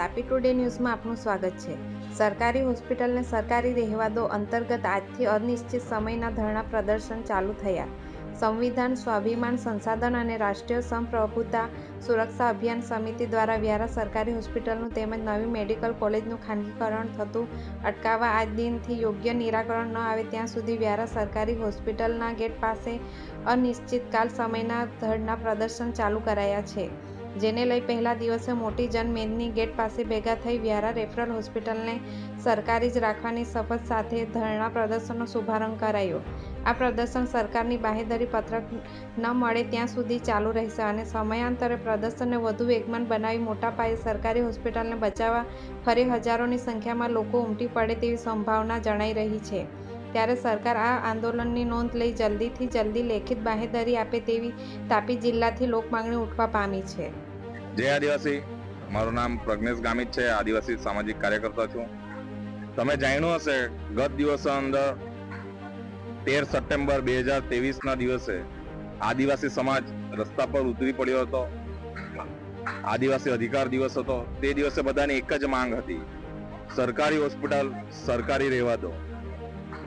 Today ન્યૂઝમાં આપનું સ્વાગત છે. સરકારી હોસ્પિટલને સરકારી રહેવાદો અંતર્ગત આજથી અનિશ્ચિત સમયના ધરણા પ્રદર્શન ચાલુ થયા. સંવિધાન, સ્વાભિમાન સંસાધન અને રાષ્ટ્રીય સંપ્રભુતા સુરક્ષા અભિયાન સમિતિ દ્વારા વ્યારા સરકારી હોસ્પિટલનું તેમજ નવી મેડિકલ કોલેજનું ખાનગીકરણ થતું અટકાવવા આજ દિનથી યોગ્ય નિરાકરણ ન આવે ત્યાં સુધી વ્યારા સરકારી હોસ્પિટલના ગેટ પાસે અનિશ્ચિતકાલ સમયના ધરણા પ્રદર્શન ચાલુ કરાયા છે. જેને લઈ પહેલા દિવસે મોટી જનમેદની ગેટ પાસે ભેગા થઈ વ્યારા રેફરલ હોસ્પિટલને સરકારી જ રાખવાની શપથ સાથે ધરણા પ્રદર્શનનો શુભારંભ કરાયો. આ પ્રદર્શન સરકારની બાહેધરી પત્રક ન મળે ત્યાં સુધી ચાલુ રહેશે અને સમયાંતરે પ્રદર્શનને વધુ વેગમાન બનાવી મોટા પાયે સરકારી હોસ્પિટલને બચાવવા ફરી હજારોની સંખ્યામાં લોકો ઉમટી પડે તેવી સંભાવના જણાઈ રહી છે. ત્યારે સરકાર આ આંદોલનની નોંધ લઈ જલ્દીથી જલ્દી લેખિત બાહેધરી આપે તેવી તાપી જિલ્લાથી લોકમાંગણી ઉઠવા પામી છે. જય આદિવાસી, મારું નામ પ્રજ્ઞેશ ગામિત છે, આદિવાસી સામાજિક કાર્યકર્તા છું. તમે જાણ્યું હશે, ગત દિવસો અંદર તેર સપ્ટેમ્બર બે હજાર ના દિવસે આદિવાસી સમાજ રસ્તા પર ઉતરી પડ્યો હતો. આદિવાસી અધિકાર દિવસ હતો. તે દિવસે બધાની એક જ માંગ હતી. સરકારી હોસ્પિટલ, સરકારી રહેવા દો.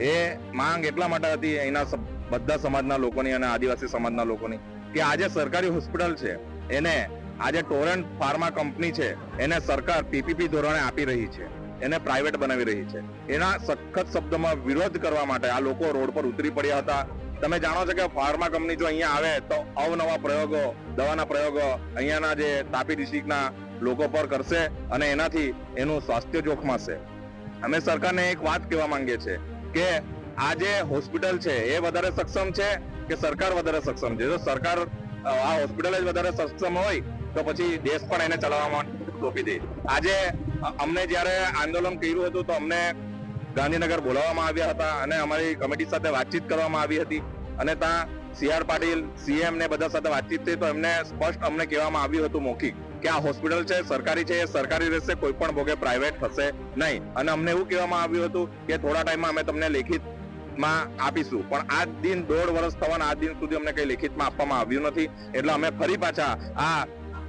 એ માંગ એટલા માટે હતી અહીંના બધા સમાજના લોકોની અને આદિવાસી સમાજના લોકોની કે આજે સરકારી હોસ્પિટલ છે, એને આજે ટોરેન્ટ ફાર્મા કંપની છે, એને સરકાર પીપીપી ધોરણે આપી રહી છે, એને પ્રાઇવેટ બનાવી રહી છે. એના સખત શબ્દમાં વિરોધ કરવા માટે આ લોકો રોડ પર ઉતરી પડ્યા હતા. તમે જાણો છો કે ફાર્મા કંપની જો અહીંયા આવે તો અવનવા પ્રયોગો, દવાના પ્રયોગો અહીંયાના જે તાપી ડિસ્ટ્રિક્ટના લોકો પર કરશે અને એનાથી એનું સ્વાસ્થ્ય જોખમાશે. અમે સરકારને એક વાત કહેવા માંગીએ છીએ. કે આ જે હોસ્પિટલ છે, એ વધારે સક્ષમ છે કે સરકાર વધારે સક્ષમ છે? જો સરકાર આ હોસ્પિટલ જ વધારે સક્ષમ હોય, તો પછી દેશ પણ એને ચલાવવામાં સોંપી દે. આજે અમને જ્યારે આંદોલન કર્યું હતું, તો અમને ગાંધીનગર બોલાવવામાં આવ્યા હતા અને અમારી કમિટી સાથે વાતચીત કરવામાં આવી હતી. અને ત્યાં સી આર પાટીલ સીએમ ને બધા સાથે વાતચીત થઈ, તો એમને સ્પષ્ટ અમને કહેવામાં આવ્યું હતું, મૌખિક. કે આ હોસ્પિટલ છે, સરકારી છે, એ સરકારી રહેશે, કોઈ પણ ભોગે પ્રાઇવેટ થશે નહીં. અને અમને એવું કહેવામાં આવ્યું હતું કે થોડા ટાઈમમાં અમે તમને લેખિતમાં આપીશું. પણ આજ દિન દોઢ વર્ષ થવાના આ દિન સુધી અમને કઈ લેખિતમાં આપવામાં આવ્યું નથી. એટલે અમે ફરી પાછા આ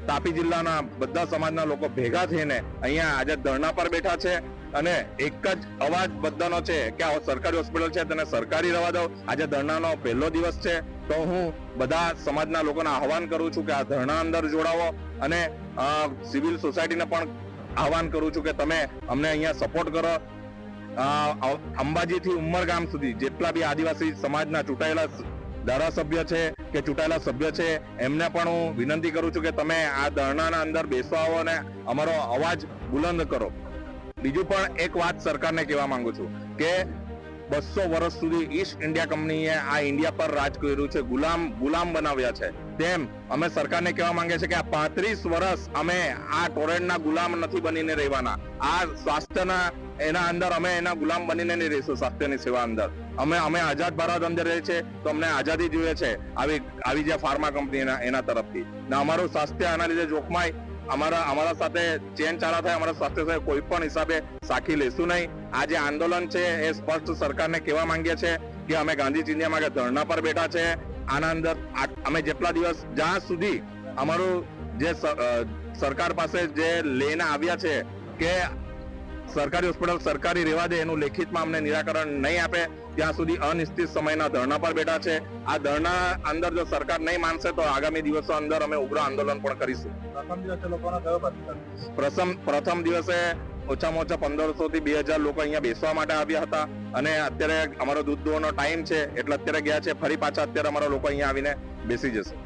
તાપી જિલ્લાના બધા સમાજના લોકો ભેગા થઈને અહીંયા આજે ધરણા પર બેઠા છે. અને એક જ અવાજ બધાનો છે કે આ સરકારી હોસ્પિટલ છે, તેને સરકારી રવા દો. આજે ધરણાનો પહેલો દિવસ છે. તો હું બધા સમાજના લોકોને આહવાન કરું છું કે આ ધરણા અંદર જોડાવો અને સિવિલ સોસાયટીને પણ આહવાન કરું છું કે તમે અમને અહીંયા સપોર્ટ કરો. અંબાજીથી ઉમરગામ સુધી જેટલા બી આદિવાસી સમાજના ચૂંટાયેલા ધારાસભ્ય છે કે ચૂંટાયેલા સભ્ય છે, એમને પણ હું વિનંતી કરું છું કે તમે આ ધરણાના અંદર બેસવા આવો અને અમારો અવાજ બુલંદ કરો. બીજું પણ એક વાત સરકારને કહેવા માંગુ છું કે બસો વર્ષ સુધી ઈસ્ટ ઇન્ડિયા કંપનીએ આ ઇન્ડિયા પર રાજ કર્યું છે, ગુલામ ગુલામ બનાવ્યા છે. તેમ અમે સરકારને કહેવા માંગે છે કે આ પાંત્રીસ વર્ષ અમે આ ટોરેન્ટના ગુલામ નથી બનીને રહેવાના. આ સ્વાસ્થ્યના, એના અંદર અમે એના ગુલામ બનીને નહીં રહીશું, સ્વાસ્થ્યની સેવા અંદર. અમે અમે આઝાદ ભારત અંદર રહે છે, તો અમને આઝાદી જોઈએ છે, આવી આવી જે ફાર્મા કંપની એના તરફથી. ને અમારું સ્વાસ્થ્ય આના લીધે જોખમાય અમારા અમારા સાથે ચેન ચાલા થાય, અમારા સ્વાસ્થ્ય સાથે કોઈ પણ હિસાબે સાખી લેશું નહીં. આ જે આંદોલન છે એ સ્પષ્ટ સરકારને કહેવા માંગીએ છે કે અમે ગાંધી ચિંધ્યા કે ધરણા પર બેઠા છે. આના અંદર અમે જેટલા દિવસ જ્યાં સુધી અમારું જે સરકાર પાસે જે લઈને આવ્યા છે કે સરકારી હોસ્પિટલ સરકારી રહેવા દે એનું લેખિતમાં અમને નિરાકરણ નહીં આપે. ત્યાં સુધી અનિશ્ચિત સમયના ધરણા પર બેઠા છે. આ ધરણા અંદર જો સરકાર નહીં માનશે તો આગામી દિવસો અંદર અમે ઉગ્ર આંદોલન પણ કરીશું. પ્રથમ પ્રથમ દિવસે ઓછામાં ઓછા પંદરસો થી બે હજાર લોકો અહીંયા બેસવા માટે આવ્યા હતા. અને અત્યારે અમારો દૂધ દોવાનો ટાઈમ છે. એટલે અત્યારે ગયા છે. ફરી પાછા અત્યારે અમારા લોકો અહીંયા આવીને બેસી જશે.